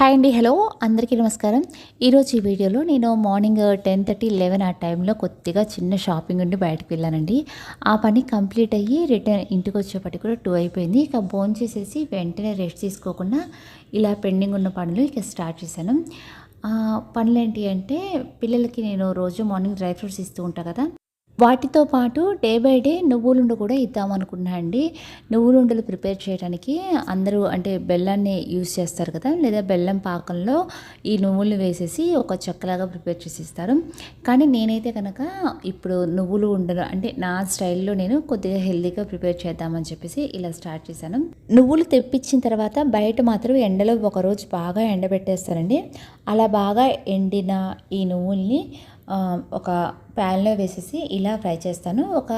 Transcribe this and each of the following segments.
Hi అండి hello అందరికీ నమస్కారం. ఈరోజు ఈ వీడియోలో నేను మార్నింగ్ టెన్ థర్టీ లెవెన్ ఆ టైంలో కొద్దిగా చిన్న షాపింగ్ ఉండి బయటకు వెళ్ళానండి. ఆ పని కంప్లీట్ అయ్యి రిటర్న్ ఇంటికి వచ్చేపటికి కూడా టూ అయిపోయింది. ఇక బోన్ చేసేసి వెంటనే రెస్ట్ తీసుకోకుండా ఇలా పెండింగ్ ఉన్న పనులు ఇక స్టార్ట్ చేశాను. పనులు ఏంటి అంటే పిల్లలకి నేను రోజు మార్నింగ్ డ్రై ఫ్రూట్స్ ఇస్తూ ఉంటాను కదా. వాటితో పాటు డే బై డే నువ్వులుండ కూడా ఇద్దాం అనుకున్నా అండి. నువ్వులుండలు ప్రిపేర్ చేయడానికి అందరూ అంటే బెల్లాన్ని యూస్ చేస్తారు కదా లేదా బెల్లం పాకంలో ఈ నువ్వులు వేసేసి ఒక చెక్కలాగా ప్రిపేర్ చేసి ఇస్తారు కానీ నేనైతే కనుక ఇప్పుడు నువ్వులు ఉండలు అంటే నా స్టైల్లో నేను కొద్దిగా హెల్తీగా ప్రిపేర్ చేద్దామని చెప్పేసి ఇలా స్టార్ట్ చేశాను. నువ్వులు తెప్పించిన తర్వాత బయట మాత్రం ఎండలో ఒకరోజు బాగా ఎండబెట్టేస్తారండి. అలా బాగా ఎండిన ఈ నువ్వుల్ని ఒక ప్యాన్లో వేసేసి ఇలా ఫ్రై చేస్తాను. ఒక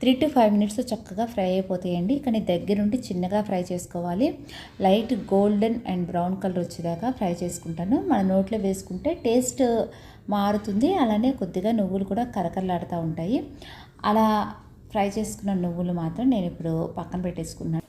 త్రీ టు ఫైవ్ మినిట్స్ చక్కగా ఫ్రై అయిపోతాయండి. కానీ దగ్గరుండి చిన్నగా ఫ్రై చేసుకోవాలి. Light golden and brown colour వచ్చేదాకా ఫ్రై చేసుకుంటాను. మన నోట్లో వేసుకుంటే టేస్ట్ మారుతుంది. అలానే కొద్దిగా నువ్వులు కూడా కరకరలాడుతూ ఉంటాయి. అలా ఫ్రై చేసుకున్న నువ్వులు మాత్రం నేను ఇప్పుడు పక్కన పెట్టేసుకున్నాను.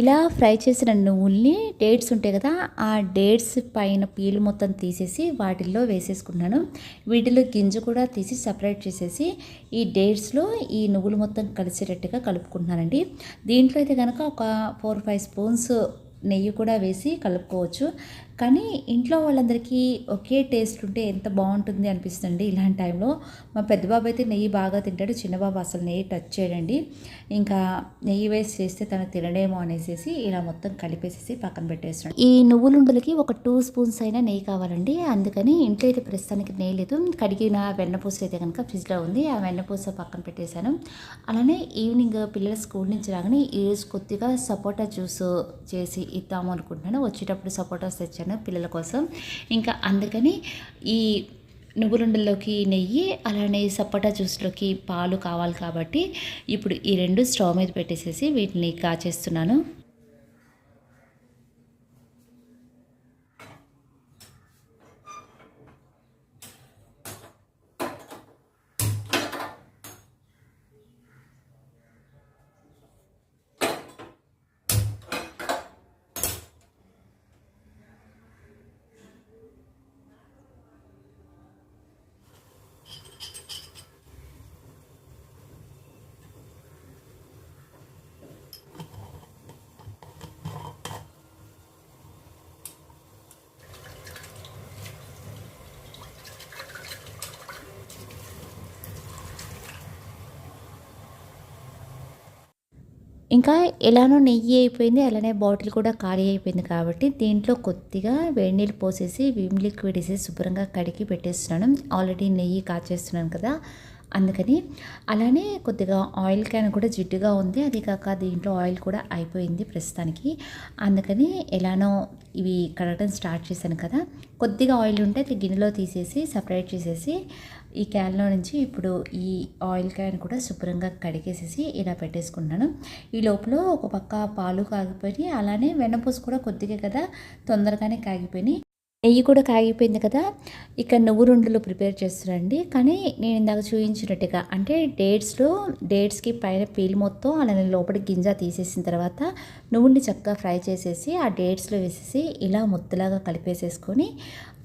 ఇలా ఫ్రై చేసిన నువ్వుల్ని డేట్స్ ఉంటాయి కదా ఆ డేట్స్ పైన పీలు మొత్తం తీసేసి వాటిల్లో వేసేసుకున్నాను వీటిలో గింజ కూడా తీసి సపరేట్ చేసేసి ఈ డేట్స్లో ఈ నువ్వులు మొత్తం కలిసేటట్టుగా కలుపుకుంటున్నానండి. దీంట్లో అయితే కనుక ఒక ఫోర్ ఫైవ్ స్పూన్స్ నెయ్యి కూడా వేసి కలుపుకోవచ్చు. కానీ ఇంట్లో వాళ్ళందరికీ ఒకే టేస్ట్ ఉంటే ఎంత బాగుంటుంది అనిపిస్తుంది ఇలాంటి టైంలో. మా పెద్ద బాబు అయితే నెయ్యి బాగా తింటాడు చిన్న బాబు అసలు నెయ్యి టచ్ చేయడండి. ఇంకా నెయ్యి వేసి చేస్తే తను తినడేమో అనేసి ఇలా మొత్తం కలిపేసేసి పక్కన పెట్టేస్తాడు. ఈ నువ్వులుండలకి ఒక టూ స్పూన్స్ అయినా నెయ్యి కావాలండి. అందుకని ఇంట్లో అయితే ప్రస్తుతానికి నెయ్యి లేదు. కడిగిన వెన్నపూస అయితే కనుక ఫ్రిడ్జ్లో ఉంది. ఆ వెన్నపూస పక్కన పెట్టేశాను. అలానే ఈవినింగ్ పిల్లల స్కూల్ నుంచి రాగానే ఈరోజు కొద్దిగా సపోటా జ్యూస్ చేసి ఇద్దాము అనుకుంటున్నాను. వచ్చేటప్పుడు సపోటాస్ తెచ్చాను. పిల్లల కోసం. ఇంకా అందుకని ఈ నువ్వులుండల్లోకి నెయ్యి అలానే సపోటా జ్యూస్లోకి పాలు కావాలి కాబట్టి ఇప్పుడు ఈ రెండు స్టవ్ మీద పెట్టేసేసి వీటిని కాచేస్తున్నాను. ఇంకా ఎలానో నెయ్యి అయిపోయింది అలానే బాటిల్ కూడా ఖాళీ అయిపోయింది కాబట్టి దీంట్లో కొద్దిగా వేడి నీళ్ళు పోసేసి విమ్ లిక్విడ్ వేసి శుభ్రంగా కడిగి పెట్టేస్తున్నాను. ఆల్రెడీ నెయ్యి కాచేస్తున్నాను కదా అందుకని. అలానే కొద్దిగా ఆయిల్ క్యాన్ కూడా జిడ్డుగా ఉంది. అది కాక దీంట్లో ఆయిల్ కూడా అయిపోయింది ప్రస్తుతానికి. అందుకని ఎలానో ఇవి కడగడం స్టార్ట్ చేశాను కదా కొద్దిగా ఆయిల్ ఉంటే అది గిన్నెలో తీసేసి సపరేట్ చేసేసి ఈ క్యాన్లో నుంచి ఇప్పుడు ఈ ఆయిల్ క్యాన్ కూడా శుభ్రంగా కడిగేసేసి ఇలా పెట్టేసుకున్నాను. ఈ లోపల ఒక పక్క పాలు కాగిపోయి అలానే వెన్నపూస కూడా కొద్దిగా కదా తొందరగానే కాగిపోయినాయి. నెయ్యి కూడా కాగిపోయింది కదా. ఇక నువ్వు రెండులు ప్రిపేర్ చేస్తున్నానండి కానీ నేను ఇందాక చూపించినట్టుగా అంటే డేట్స్లో డేట్స్కి పైన పీల్ మొత్తం అలానే లోపల గింజ తీసేసిన తర్వాత నువ్వుని చక్కగా ఫ్రై చేసేసి ఆ డేట్స్లో వేసేసి ఇలా ముద్దలాగా కలిపేసేసుకొని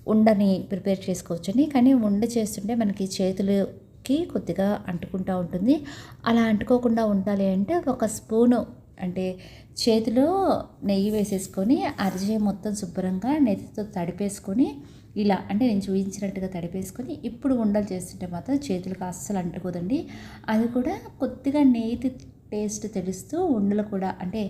ఉండని ప్రిపేర్ చేసుకోవచ్చండి కానీ ఉండ చేస్తుంటే మనకి చేతులకి కొద్దిగా అంటుకుంటూ ఉంటుంది. అలా అంటుకోకుండా ఉండాలి అంటే ఒక స్పూను అంటే చేతిలో నెయ్యి వేసేసుకొని అరిజే మొత్తం శుభ్రంగా నెత్తితో తడిపేసుకొని ఇలా అంటే నేను చూపించినట్టుగా తడిపేసుకొని ఇప్పుడు ఉండలు చేస్తుంటే మాత్రం చేతులకు అస్సలు అంటుకోదండి. అది కూడా కొద్దిగా నెయ్యి టేస్ట్ తెలుస్తూ ఉండలు కూడా అంటే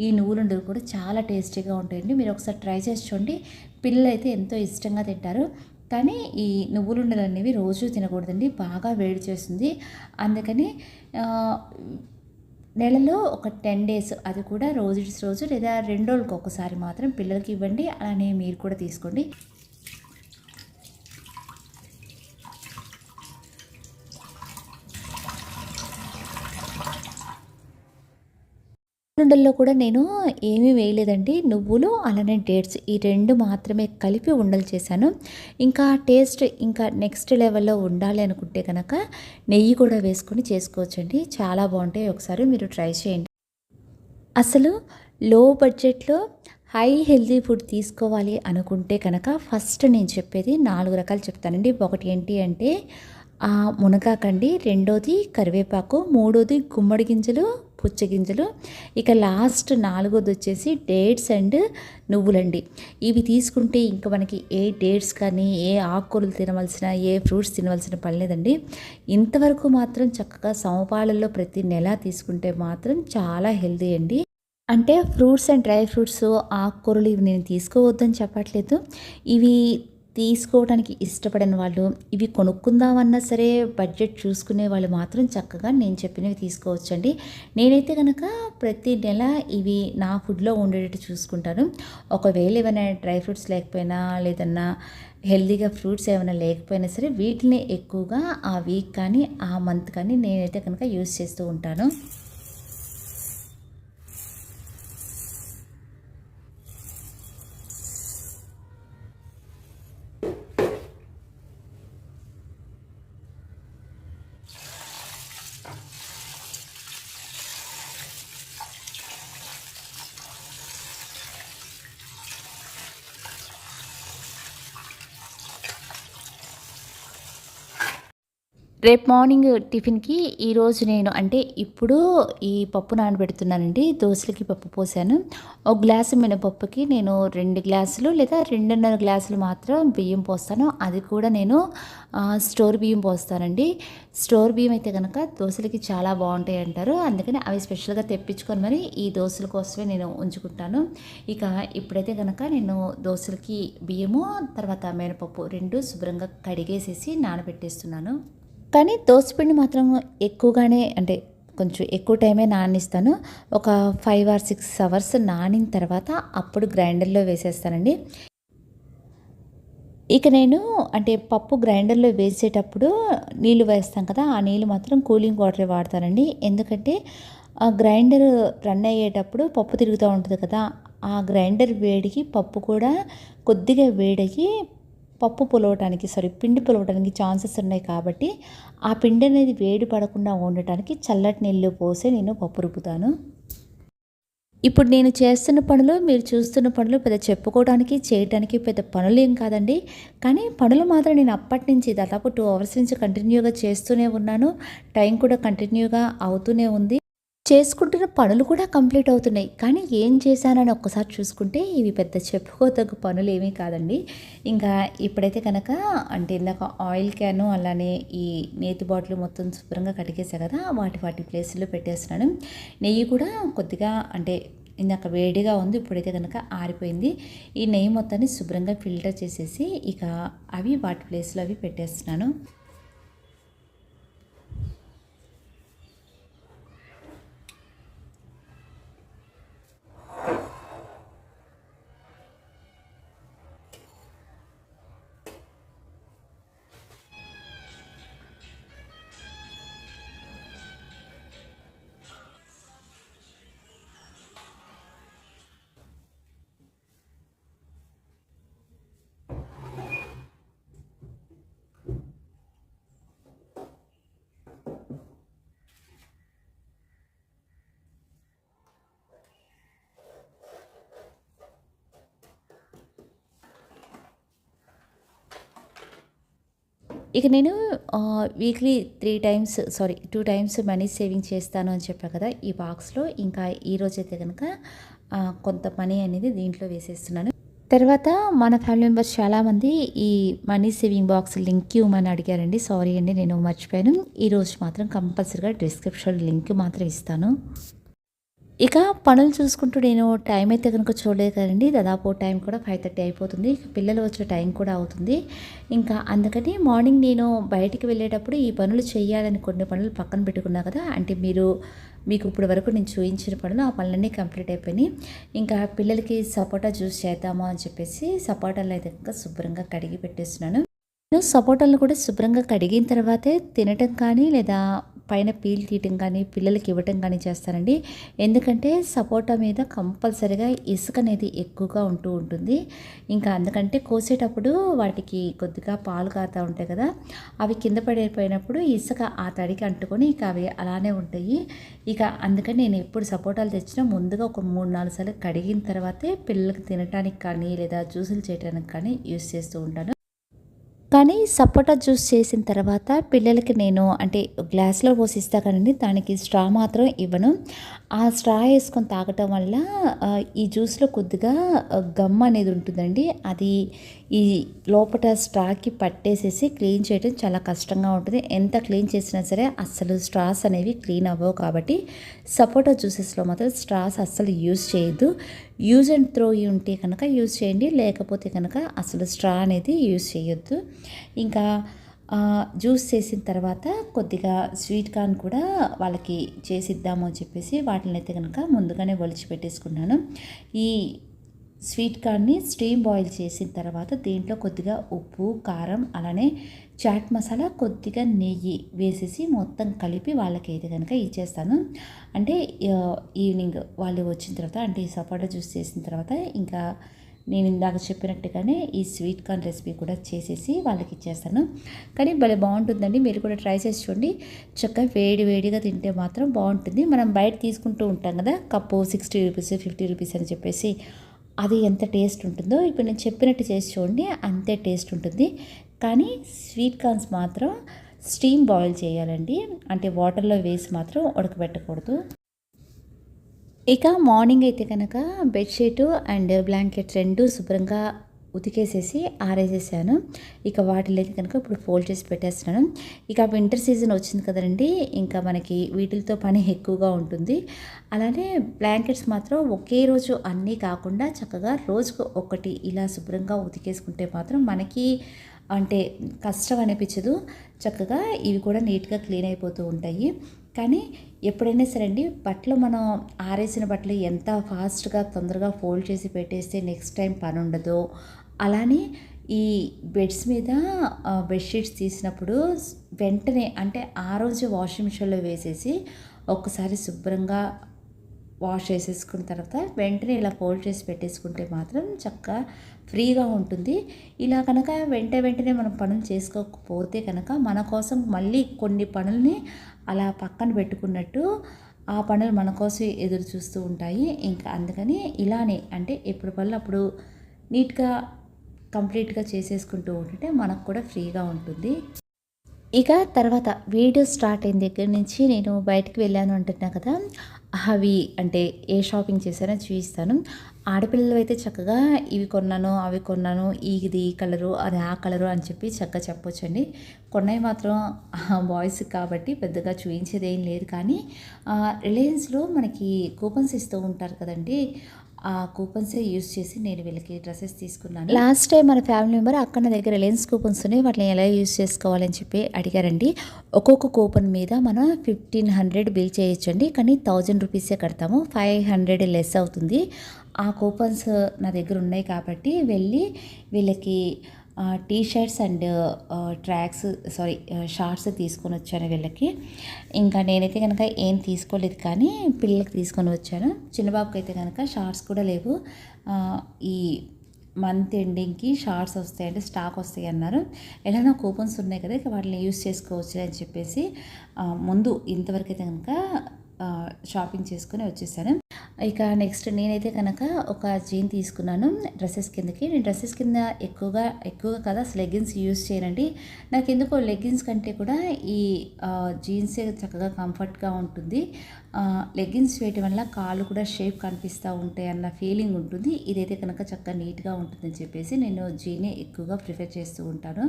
ఈ నువ్వులుండలు కూడా చాలా టేస్టీగా ఉంటాయండి. మీరు ఒకసారి ట్రై చేసి చూడండి. పిల్లలు అయితే ఎంతో ఇష్టంగా తింటారు. కానీ ఈ నువ్వులుండలు అనేవి రోజు తినకూడదండి. బాగా వేడి చేస్తుంది. అందుకని నెలలో ఒక టెన్ డేస్ అది కూడా రోజు రోజు లేదా రెండు రోజులకు ఒకసారి మాత్రం పిల్లలకి ఇవ్వండి. అలానే మీరు కూడా తీసుకోండి. నుండల్లో కూడా నేను ఏమీ వేయలేదండి. నువ్వులు అలానే డేట్స్ ఈ రెండు మాత్రమే కలిపి ఉండలు చేశాను. ఇంకా టేస్ట్ ఇంకా నెక్స్ట్ లెవెల్లో ఉండాలి అనుకుంటే కనుక నెయ్యి కూడా వేసుకొని చేసుకోవచ్చండి. చాలా బాగుంటాయి. ఒకసారి మీరు ట్రై చేయండి. అసలు లో బడ్జెట్లో హై హెల్తీ ఫుడ్ తీసుకోవాలి అనుకుంటే కనుక ఫస్ట్ నేను చెప్పేది నాలుగు రకాలు చెప్తానండి. ఒకటి ఏంటి అంటే మునగాకండి రెండోది కరివేపాకు మూడోది గుమ్మడి గింజలు పుచ్చగింజలు ఇక లాస్ట్ నాలుగోది వచ్చేసి డేట్స్ అండ్ నువ్వులండి. ఇవి తీసుకుంటే ఇంకా మనకి ఏ డేట్స్ కానీ ఏ ఆకుకూరలు తినవలసిన ఏ ఫ్రూట్స్ తినవలసిన పని లేదండి. ఇంతవరకు మాత్రం చక్కగా సమపాలల్లో ప్రతి నెల తీసుకుంటే మాత్రం చాలా హెల్దీ అండి. అంటే ఫ్రూట్స్ అండ్ డ్రై ఫ్రూట్స్ ఆకుకూరలు ఇవి నేను తీసుకోవద్దని చెప్పట్లేదు. ఇవి తీసుకోవడానికి ఇష్టపడని వాళ్ళు ఇవి కొనుక్కుందామన్నా సరే బడ్జెట్ చూసుకునే వాళ్ళు మాత్రం చక్కగా నేను చెప్పినవి తీసుకోవచ్చండి. నేనైతే కనుక ప్రతి నెల ఇవి నా ఫుడ్లో ఉండేటట్టు చూసుకుంటాను. ఒకవేళ ఏమైనా డ్రై ఫ్రూట్స్ లేకపోయినా లేదన్నా హెల్తీగా ఫ్రూట్స్ ఏమైనా లేకపోయినా సరే వీటిని ఎక్కువగా ఆ వీక్ కానీ ఆ మంత్ కానీ నేనైతే కనుక యూస్ చేస్తూ ఉంటాను. రేపు మార్నింగ్ టిఫిన్కి ఈరోజు నేను అంటే ఇప్పుడు ఈ పప్పు నానబెడుతున్నానండి. దోశలకి పప్పు పోసాను. ఒక గ్లాసు మినపప్పుకి నేను రెండు గ్లాసులు లేదా రెండున్నర గ్లాసులు మాత్రం బియ్యం పోస్తాను. అది కూడా నేను స్టోర్ బియ్యం పోస్తానండి. స్టోర్ బియ్యం అయితే కనుక దోశలకి చాలా బాగుంటాయి అంటారు. అందుకని అవి స్పెషల్గా తెప్పించుకొని మరి ఈ దోశల కోసమే నేను ఉంచుకుంటాను. ఇక ఇప్పుడైతే కనుక నేను దోశలకి బియ్యము తర్వాత మినపప్పు రెండు శుభ్రంగా కడిగేసేసి నానబెట్టేస్తున్నాను. కానీ దోసపిండి మాత్రం ఎక్కువగానే అంటే కొంచెం ఎక్కువ టైమే నానిస్తాను. ఒక ఫైవ్ ఆర్ సిక్స్ అవర్స్ నానిన తర్వాత అప్పుడు గ్రైండర్లో వేసేస్తానండి. ఇక నేను అంటే పప్పు గ్రైండర్లో వేసేటప్పుడు నీళ్ళు వేస్తాం కదా ఆ నీళ్ళు మాత్రం కూలింగ్ వాటర్ వాడతానండి. ఎందుకంటే ఆ గ్రైండర్ రన్ అయ్యేటప్పుడు పప్పు తిరుగుతూ ఉంటుంది కదా ఆ గ్రైండర్ వేడికి పప్పు కూడా కొద్దిగా వేడికి పప్పు పులవటానికి సారీ పిండి పులవటానికి ఛాన్సెస్ ఉన్నాయి కాబట్టి ఆ పిండి అనేది వేడి పడకుండా ఉండటానికి చల్లటి నీళ్ళు పోసి నేను పప్పు రుబ్బుతాను. ఇప్పుడు నేను చేస్తున్న పనులు మీరు చూస్తున్న పనులు పెద్ద చెప్పుకోవడానికి చేయడానికి పెద్ద పనులు ఏం కాదండి. కానీ పనులు మాత్రం నేను అప్పటి నుంచి దాదాపు టూ అవర్స్ నుంచి కంటిన్యూగా చేస్తూనే ఉన్నాను. టైం కూడా కంటిన్యూగా అవుతూనే ఉంది. చేసుకుంటున్న పనులు కూడా కంప్లీట్ అవుతున్నాయి. కానీ ఏం చేశానని ఒక్కసారి చూసుకుంటే ఇవి పెద్ద చెప్పుకోదగ్గ పనులు ఏమీ కాదండి. ఇంకా ఇప్పుడైతే కనుక అంటే ఇందాక ఆయిల్ క్యాను అలానే ఈ నేతి బాటిల్ మొత్తం శుభ్రంగా కడిగేసా కదా వాటి వాటి ప్లేస్లో పెట్టేస్తున్నాను. నెయ్యి కూడా కొద్దిగా అంటే ఇందాక వేడిగా ఉంది ఇప్పుడైతే కనుక ఆరిపోయింది. ఈ నెయ్యి మొత్తాన్ని శుభ్రంగా ఫిల్టర్ చేసేసి ఇక అవి వాటి ప్లేస్లో అవి పెట్టేస్తున్నాను. ఇక నేను weekly three times sorry two times money saving చేస్తాను అని చెప్పాను కదా ఈ బాక్స్లో ఇంకా ఈరోజు అయితే కనుక కొంత మనీ అనేది దీంట్లో వేసేస్తున్నాను. తర్వాత మన ఫ్యామిలీ మెంబర్స్ చాలామంది ఈ మనీ సేవింగ్ బాక్స్ లింక్ ఇవ్వమని అడిగారండి. సారీ అండి నేను మర్చిపోయాను. ఈరోజు మాత్రం కంపల్సరీగా డిస్క్రిప్షన్ లింక్ మాత్రం ఇస్తాను. ఇక పనులు చూసుకుంటూ నేను టైం అయితే కనుక చూడలేదు కదండి. దాదాపు టైం కూడా ఫైవ్ థర్టీ అయిపోతుంది. పిల్లలు వచ్చే టైం కూడా అవుతుంది. ఇంకా అందుకని మార్నింగ్ నేను బయటికి వెళ్ళేటప్పుడు ఈ పనులు చేయాలని కొన్ని పనులు పక్కన పెట్టుకున్నా కదా అంటే మీరు మీకు ఇప్పుడు వరకు నేను చూపించిన పనులు ఆ పనులన్నీ కంప్లీట్ అయిపోయినాయి. ఇంకా పిల్లలకి సపోటా జ్యూస్ చేద్దామా అని చెప్పేసి సపోటాలు అయితే ఇంకా శుభ్రంగా కడిగి పెట్టేస్తున్నాను. నేను సపోటాలను కూడా శుభ్రంగా కడిగిన తర్వాతే తినటం కానీ లేదా పైన పీల్ తీయటం కానీ పిల్లలకి ఇవ్వటం కానీ చేస్తానండి ఎందుకంటే సపోటా మీద కంపల్సరిగా ఇసుక అనేది ఎక్కువగా ఉంటూ ఉంటుంది. ఇంకా అందుకంటే కోసేటప్పుడు వాటికి కొద్దిగా పాలు కారుతూ ఉంటాయి కదా అవి కింద పడిపోయినప్పుడు ఇసుక ఆ తడికి అంటుకొని ఇక అవి అలానే ఉంటాయి. ఇక అందుకని నేను ఎప్పుడు సపోటాలు తెచ్చినా ముందుగా ఒక మూడు నాలుగు సార్లు కడిగిన తర్వాతే పిల్లలకి తినటానికి కానీ లేదా జ్యూసులు చేయడానికి కానీ యూస్ చేస్తూ ఉంటాను. కానీ సపోటా జ్యూస్ చేసిన తర్వాత పిల్లలకి నేను అంటే గ్లాస్లో పోసిస్తా కానీ దానికి స్ట్రా మాత్రం ఇవ్వను. ఆ స్ట్రా వేసుకొని తాగటం వల్ల ఈ జ్యూస్లో కొద్దిగా గమ్ అనేది ఉంటుందండి. అది ఈ లోపల స్ట్రాకి పట్టేసేసి క్లీన్ చేయడం చాలా కష్టంగా ఉంటుంది. ఎంత క్లీన్ చేసినా సరే అస్సలు స్ట్రాస్ అనేవి క్లీన్ అవ్వవు కాబట్టి సపోటా జ్యూసెస్లో మాత్రం స్ట్రాస్ అస్సలు యూజ్ చేయొద్దు. యూజ్ అండ్ త్రో ఉంటే కనుక యూజ్ చేయండి. లేకపోతే కనుక అసలు స్ట్రా అనేది యూజ్ చేయొద్దు. ఇంకా జ్యూస్ చేసిన తర్వాత కొద్దిగా స్వీట్ కార్న్ కూడా వాళ్ళకి చేసిద్దాము అని చెప్పేసి వాటిని అయితే కనుక ముందుగానే ఒలిచి పెట్టేసుకున్నాను. ఈ స్వీట్ కార్న్ని స్టీమ్ బాయిల్ చేసిన తర్వాత దీంట్లో కొద్దిగా ఉప్పు కారం అలానే చాట్ మసాలా కొద్దిగా నెయ్యి వేసేసి మొత్తం కలిపి వాళ్ళకి అయితే కనుక ఇచ్చేస్తాను. అంటే ఈవినింగ్ వాళ్ళు వచ్చిన తర్వాత అంటే ఈ సపోటా జ్యూస్ చేసిన తర్వాత ఇంకా నేను ఇందాక చెప్పినట్టుగానే ఈ స్వీట్ కార్న్ రెసిపీ కూడా చేసేసి వాళ్ళకి ఇచ్చేస్తాను. కానీ భలే బాగుంటుందండి. మీరు కూడా ట్రై చేసి చూడండి. చక్కగా వేడి వేడిగా తింటే మాత్రం బాగుంటుంది. మనం బయట తీసుకుంటూ ఉంటాం కదా cup sixty rupees fifty rupees అని చెప్పేసి అది ఎంత టేస్ట్ ఉంటుందో ఇప్పుడు నేను చెప్పినట్టు చేసి చూడండి అంతే టేస్ట్ ఉంటుంది. కానీ స్వీట్ కార్న్స్ మాత్రం స్టీమ్ బాయిల్ చేయాలండి. అంటే వాటర్లో వేసి మాత్రం ఉడకబెట్టకూడదు. ఇక మార్నింగ్ అయితే కనుక బెడ్షీట్ అండ్ బ్లాంకెట్ రెండు శుభ్రంగా ఉతికేసేసి ఆరేసేసాను. ఇక వాటిలోకి కనుక ఇప్పుడు ఫోల్డ్ చేసి పెట్టేస్తున్నాను. ఇక వింటర్ సీజన్ వచ్చింది కదండి ఇంకా మనకి వీటితో పని ఎక్కువగా ఉంటుంది. అలానే బ్లాంకెట్స్ మాత్రం ఒకే రోజు అన్నీ కాకుండా చక్కగా రోజుకు ఒకటి ఇలా శుభ్రంగా ఉతికేసుకుంటే మాత్రం మనకి అంటే కష్టం అనిపించదు. చక్కగా ఇవి కూడా నీట్గా క్లీన్ అయిపోతూ ఉంటాయి. కానీ ఎప్పుడైనా సరే అండి బట్టలు మనం ఆరేసిన బట్టలు ఎంత ఫాస్ట్గా తొందరగా ఫోల్డ్ చేసి పెట్టేస్తే నెక్స్ట్ టైం పని ఉండదు. అలానే ఈ బెడ్స్ మీద బెడ్షీట్స్ తీసినప్పుడు వెంటనే అంటే ఆ రోజు వాషింగ్ మిషన్లో వేసేసి ఒక్కసారి శుభ్రంగా వాష్ చేసేసుకున్న తర్వాత వెంటనే ఇలా ఫోల్డ్ చేసి పెట్టేసుకుంటే మాత్రం చక్కగా ఫ్రీగా ఉంటుంది. ఇలా కనుక వెంట వెంటనే మనం పనులు చేసుకోకపోతే కనుక మన కోసం మళ్ళీ కొన్ని పనుల్ని అలా పక్కన పెట్టుకున్నట్టు ఆ పనులు మన కోసం ఎదురు చూస్తూ ఉంటాయి. ఇంకా అందుకని ఇలానే అంటే ఎప్పుడు పనులు అప్పుడు నీట్గా కంప్లీట్గా చేసేసుకుంటూ ఉంటుంటే మనకు కూడా ఫ్రీగా ఉంటుంది. ఇక తర్వాత వీడియో స్టార్ట్ అయిన దగ్గర నుంచి నేను బయటకు వెళ్ళాను అంటున్నా కదా. అవి అంటే ఏ షాపింగ్ చేశానో చూపిస్తాను. ఆడపిల్లలు అయితే చక్కగా ఇవి కొన్నాను అవి కొన్నాను ఇది ఈ కలరు అది ఆ కలరు అని చెప్పి చక్కగా చెప్పొచ్చండి. కొన్నవి మాత్రం బాయ్స్ కాబట్టి పెద్దగా చూపించేది ఏం లేదు కానీ రిలయన్స్లో మనకి కూపన్స్ ఇస్తూ ఉంటారు కదండి. ఆ కూపన్సే యూస్ చేసి నేను వీళ్ళకి డ్రెస్సెస్ తీసుకున్నాను. లాస్ట్ టైం మన ఫ్యామిలీ మెంబర్ అక్కడ నా దగ్గర లెన్స్ కూపన్స్ ఉన్నాయి వాటిని ఎలా యూస్ చేసుకోవాలని చెప్పి అడిగారండి. ఒక్కొక్క కూపన్ మీద మనం ఫిఫ్టీన్ హండ్రెడ్ బిల్ చేయొచ్చండి కానీ థౌజండ్ రూపీసే కడతాము ఫైవ్ హండ్రెడ్ లెస్ అవుతుంది. ఆ కూపన్స్ నా దగ్గర ఉన్నాయి కాబట్టి వెళ్ళి వీళ్ళకి T shirts and tracks sorry shorts తీసుకొని వచ్చాను వీళ్ళకి. ఇంకా నేనైతే కనుక ఏం తీసుకోలేదు కానీ పిల్లలకి తీసుకొని వచ్చాను. చిన్నబాబుకి అయితే కనుక షార్ట్స్ కూడా లేవు. ఈ మంత్ ఎండింగ్కి షార్ట్స్ వస్తాయి అంటే స్టాక్ వస్తాయి అన్నారు. ఎలానో కూపన్స్ ఉన్నాయి కదా ఇక వాటిని యూస్ చేసుకోవచ్చు అని చెప్పేసి ముందు ఇంతవరకు అయితే కనుక షాపింగ్ చేసుకుని వచ్చేసాను. ఇక నెక్స్ట్ నేనైతే కనుక ఒక జీన్ తీసుకున్నాను. డ్రెస్సెస్ కిందకి. నేను డ్రెస్సెస్ కింద ఎక్కువగా ఎక్కువగా కదా అసలు లెగ్గిన్స్ యూస్ చేయనండి. నాకు ఎందుకో లెగ్గిన్స్ కంటే కూడా ఈ జీన్సే చక్కగా కంఫర్ట్గా ఉంటుంది. లెగ్గిన్స్ వేయటం వల్ల కాళ్ళు కూడా షేప్ కనిపిస్తూ ఉంటాయి అన్న ఫీలింగ్ ఉంటుంది. ఇదైతే కనుక చక్కగా నీట్గా ఉంటుందని చెప్పేసి నేను జీనే ఎక్కువగా ప్రిఫర్ చేస్తూ ఉంటాను.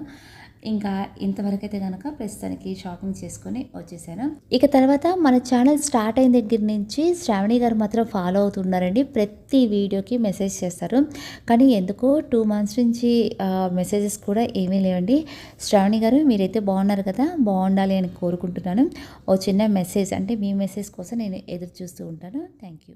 ఇంకా ఇంతవరకు అయితే కనుక ప్రస్తుతానికి షాపింగ్ చేసుకొని వచ్చేసాను. ఇక తర్వాత మన ఛానల్ స్టార్ట్ అయిన దగ్గర నుంచి శ్రావణి గారు మాత్రం ఫాలో అవుతున్నారండి. ప్రతి వీడియోకి మెసేజ్ చేస్తారు. కానీ ఎందుకో టూ మంత్స్ నుంచి మెసేజెస్ కూడా ఏమీ లేవండి. శ్రావణి గారు మీరైతే బాగున్నారు కదా బాగుండాలి అని కోరుకుంటున్నాను. ఓ చిన్న మెసేజ్ అంటే మీ మెసేజ్ కోసం నేను ఎదురు చూస్తూ ఉంటాను. Thank you.